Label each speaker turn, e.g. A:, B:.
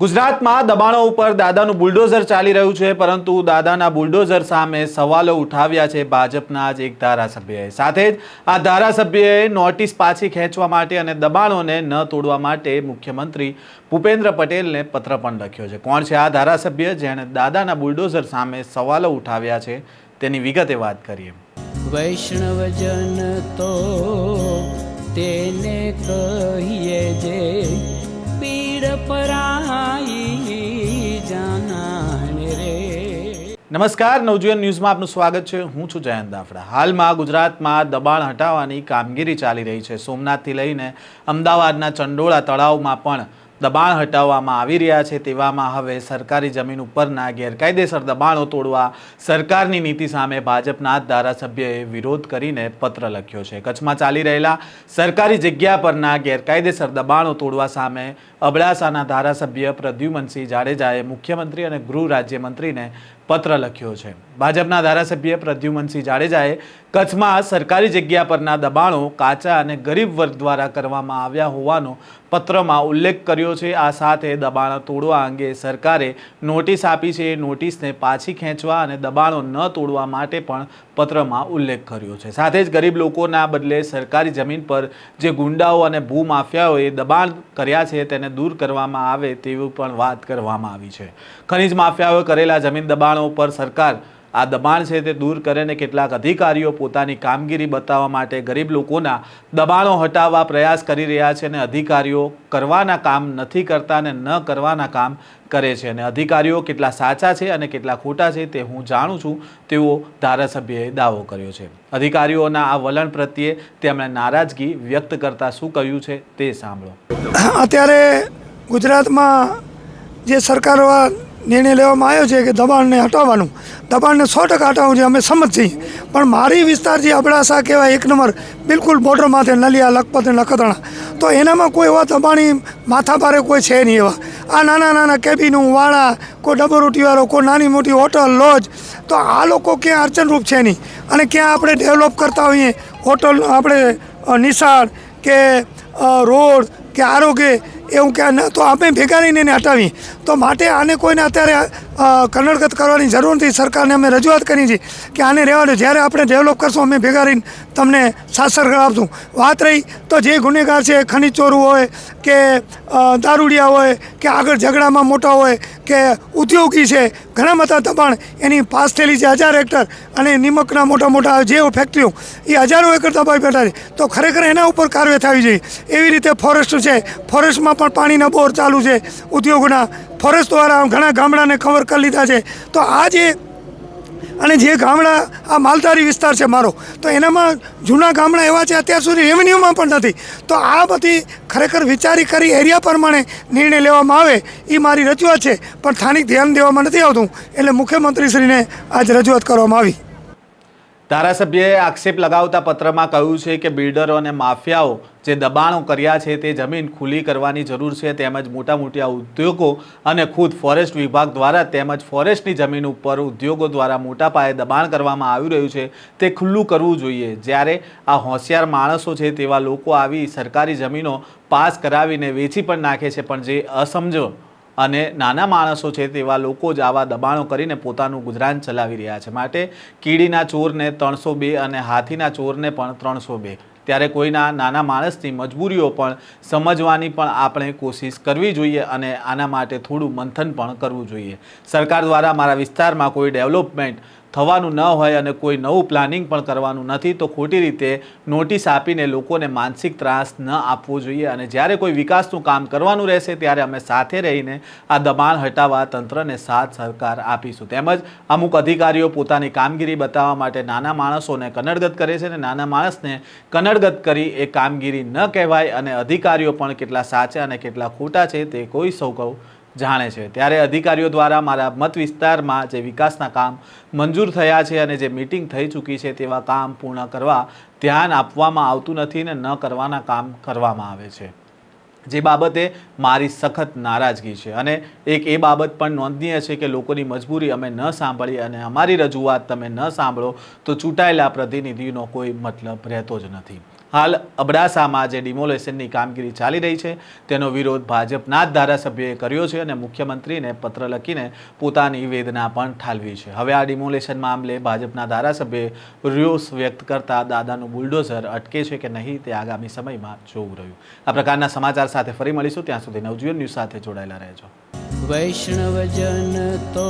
A: ગુજરાતમાં દબાણો ઉપર દાદાનું બુલડોઝર ચાલી રહ્યું છે, પરંતુ દાદાના બુલડોઝર સામે સવાલો ઉઠાવ્યા છે ભાજપના જ એક ધારાસભ્યએ. સાથે જ આ ધારાસભ્યએ નોટિસ પાછી ખેંચવા માટે અને દબાણોને ન તોડવા માટે મુખ્યમંત્રી ભૂપેન્દ્ર પટેલને પત્ર પણ લખ્યો છે. કોણ છે આ ધારાસભ્ય જેણે દાદાના બુલડોઝર સામે સવાલો ઉઠાવ્યા છે? તેની વિગતે વાત કરીએ.
B: વૈષ્ણવજન તો તેને કહીએ જે
A: નમસ્કાર, નવજીવન ન્યૂઝમાં આપનું સ્વાગત છે. હું છું જયંત દાફડા. હાલમાં ગુજરાતમાં દબાણ હટાવવાની કામગીરી ચાલી રહી છે. સોમનાથથી લઈને અમદાવાદના ચંડોળા તળાવમાં પણ દબાણ હટાવવામાં આવી રહ્યા છે. તેવામાં હવે સરકારી જમીન ઉપરના ગેરકાયદેસર દબાણો તોડવા સરકારની નીતિ સામે ભાજપના ધારાસભ્યએ વિરોધ કરીને પત્ર લખ્યો છે. કચ્છમાં ચાલી રહેલા સરકારી જગ્યા પરના ગેરકાયદેસર દબાણો તોડવા સામે અબડાસાના ધારાસભ્ય પ્રદ્યુમનસિંહ જાડેજાએ મુખ્યમંત્રી અને ગૃહ રાજ્યમંત્રીને પત્ર લખ્યો છે. ભાજપના ધારાસભ્ય પ્રદ્યુમનસિંહ જાડેજાએ કચ્છમાં સરકારી જગ્યા પરના દબાણો કાચા અને ગરીબ વર્ગ દ્વારા કરવામાં આવ્યા હોવાનો પત્રમાં ઉલ્લેખ કર્યો છે. આ સાથે દબાણો તોડવા અંગે સરકારે નોટિસ આપી છે. એ નોટિસને પાછી ખેંચવા અને દબાણો ન તોડવા માટે પણ પત્રમાં ઉલ્લેખ કર્યો છે. સાથે જ ગરીબ લોકોના બદલે સરકારી જમીન પર જે ગુંડાઓ અને ભૂમાફિયાઓએ દબાણ કર્યા છે તેને દૂર કરવામાં આવે તેવી પણ વાત કરવામાં આવી છે. ખનીજ માફિયાઓએ કરેલા જમીન દબાણો પર સરકાર આ દબાણ છે તે દૂર કરે ને કેટલાક અધિકારીઓ પોતાની કામગીરી બતાવવા માટે ગરીબ લોકોના દબાણો હટાવવા પ્રયાસ કરી રહ્યા છે અને અધિકારીઓ કરવાના કામ નથી કરતા અને ન કરવાના કામ કરે છે. અને અધિકારીઓ કેટલા સાચા છે અને કેટલા ખોટા છે તે હું જાણું છું, તેવો ધારાસભ્યએ દાવો કર્યો છે. અધિકારીઓના આ વલણ પ્રત્યે તેમણે નારાજગી વ્યક્ત કરતા શું કહ્યું છે તે સાંભળો.
C: અત્યારે ગુજરાતમાં જે સરકાર નિર્ણય લેવામાં આવ્યો છે કે દબાણને હટાવવાનું. દબાણને સો ટકા હટાવવું છે, અમે સંમત છીએ. પણ મારી વિસ્તાર જે અબડાસા કહેવાય, એક નંબર, બિલકુલ બોર્ડર માથે નલિયા, લખપત અને નખત્રાણા. તો એનામાં કોઈ એવા દબાણી માથાભારે કોઈ છે નહીં એવા. આ નાના નાના કેબિનું વાળા કોઈ ડબરોટીવાળો, કોઈ નાની મોટી હોટલ લોજ તો આ લોકો ક્યાં અડચણરૂપ છે નહીં? અને ક્યાં આપણે ડેવલપ કરતા હોઈએ? હોટલ આપણે નિશાળ કે રોડ કે આરોગ્ય એવું કે ન, તો આપણે ભેગા રહીને એને હટાવીએ. તો માટે આને કોઈને અત્યારે કન્નડગત કરવાની જરૂર નથી. સરકારને અમે રજૂઆત કરી છે કે આને રહેવા દો. જ્યારે આપણે ડેવલપ કરશું, અમે ભેગા રહીને તમને સાસર આપશું. વાત રહી, તો જે ગુનેગાર છે, ખનીજ ચોરું હોય કે દારૂડિયા હોય કે આગળ ઝઘડામાં મોટા હોય કે ઉદ્યોગી છે. ઘણા બધા દબાણ એની પાસ થયેલી છે. હજાર હેક્ટર અને નિમકના મોટા મોટા જે ફેક્ટરીઓ એ હજારો એકર દબાઈ બેઠા છે. તો ખરેખર એના ઉપર કાર્ય થવી જોઈએ. એવી રીતે ફોરેસ્ટ છે. ફોરેસ્ટમાં પણ પાણીના બોર ચાલુ છે. ઉદ્યોગોના ફોરેસ્ટ દ્વારા ઘણા ગામડાને કવર કરી લીધા છે. તો આ જે અને જે ગામડા આ માલધારી વિસ્તાર છે મારો, તો એનામાં જૂના ગામડા એવા છે અત્યાર સુધી રેવન્યુમાં પણ નથી. તો આ બધી ખરેખર વિચારી કરી એરિયા પ્રમાણે નિર્ણય લેવામાં આવે, એ મારી રજૂઆત છે. પણ સ્થાનિક ધ્યાન દેવામાં નથી આવતું, એટલે મુખ્યમંત્રીશ્રીને આજ રજૂઆત કરવામાં આવી.
A: ધારાસભ્યએ આક્ષેપ લગાવતા પત્રમાં કહ્યું છે કે બિલ્ડરો અને માફિયાઓ જે દબાણો કર્યા છે તે જમીન ખુલ્લી કરવાની જરૂર છે તેમજ મોટા મોટા ઉદ્યોગો અને ખુદ ફોરેસ્ટ વિભાગ દ્વારા તેમજ ફોરેસ્ટની જમીન ઉપર ઉદ્યોગો દ્વારા મોટા પાયે દબાણ કરવામાં આવી રહ્યું છે તે ખુલ્લું કરવું જોઈએ. જ્યારે આ હોશિયાર માણસો છે તેવા લોકો આવી સરકારી જમીનો પાસ કરાવીને વેચી પણ નાખે છે, પણ જે અસમજો અને નાના માણસો છે તેવા લોકો જ આવા દબાણો કરીને પોતાનું ગુજરાન ચલાવી રહ્યા છે. માટે કીડીના ચોરને ત્રણસો બે અને હાથીના ચોરને પણ ત્રણસો બે. ત્યારે કોઈના નાના માણસની મજબૂરીઓ પણ સમજવાની પણ આપણે કોશિશ કરવી જોઈએ અને આના માટે થોડું મંથન પણ કરવું જોઈએ. સરકાર દ્વારા મારા વિસ્તારમાં કોઈ ડેવલપમેન્ટ થવાનું ન હોય અને કોઈ નવું પ્લાનિંગ પણ કરવાનું નથી, તો ખોટી રીતે નોટિસ આપીને લોકોને માનસિક ત્રાસ ન આપવો જોઈએ. અને જ્યારે કોઈ વિકાસનું કામ કરવાનું રહેશે, ત્યારે અમે સાથે રહીને આ દબાણ હટાવવા તંત્રને સાથ સહકાર આપીશું. તેમજ અમુક અધિકારીઓ પોતાની કામગીરી બતાવવા માટે નાના માણસોને કનડગત કરે છે અને નાના માણસને કનડગત કરી એ કામગીરી ન કહેવાય અને અધિકારીઓ પણ કેટલા સાચા અને કેટલા ખોટા છે તે કોઈ સૌ કહું જાણે છે. ત્યારે અધિકારીઓ દ્વારા મારા મત વિસ્તારમાં જે વિકાસના કામ મંજૂર થયા છે અને જે મિટિંગ થઈ ચૂકી છે તેવા કામ પૂર્ણ કરવા ધ્યાન આપવામાં આવતું નથી ને ન કરવાના કામ કરવામાં આવે છે. જે બાબતે મારી સખત નારાજગી છે અને એક એ બાબત પણ નોંધનીય છે કે લોકોની મજબૂરી અમે ન સાંભળી અને અમારી રજૂઆત તમે ન સાંભળો તો ચૂંટાયેલા પ્રતિનિધિનો કોઈ મતલબ રહેતો જ નથી. હાલ અબડાસામાં જે ડિમોલેશનની કામગીરી ચાલી રહી છે. તેનો વિરોધ ભાજપના જ ધારાસભ્યોએ કર્યો છે અને મુખ્યમંત્રીને પત્ર લખીને પોતાની વેદના પણ ઠાલવી છે. હવે આ ડિમોલેશન મામલે ભાજપના ધારાસભ્યે રોષ વ્યક્ત કરતા દાદાનું બુલડોઝર અટકે છે કે નહીં તે આગામી સમયમાં જોવું રહ્યું. આ પ્રકારના સમાચાર સાથે ફરી મળીશું. ત્યાં સુધી નવજીવન ન્યૂઝ સાથે જોડાયેલા રહેજો.
B: વૈષ્ણવજન તો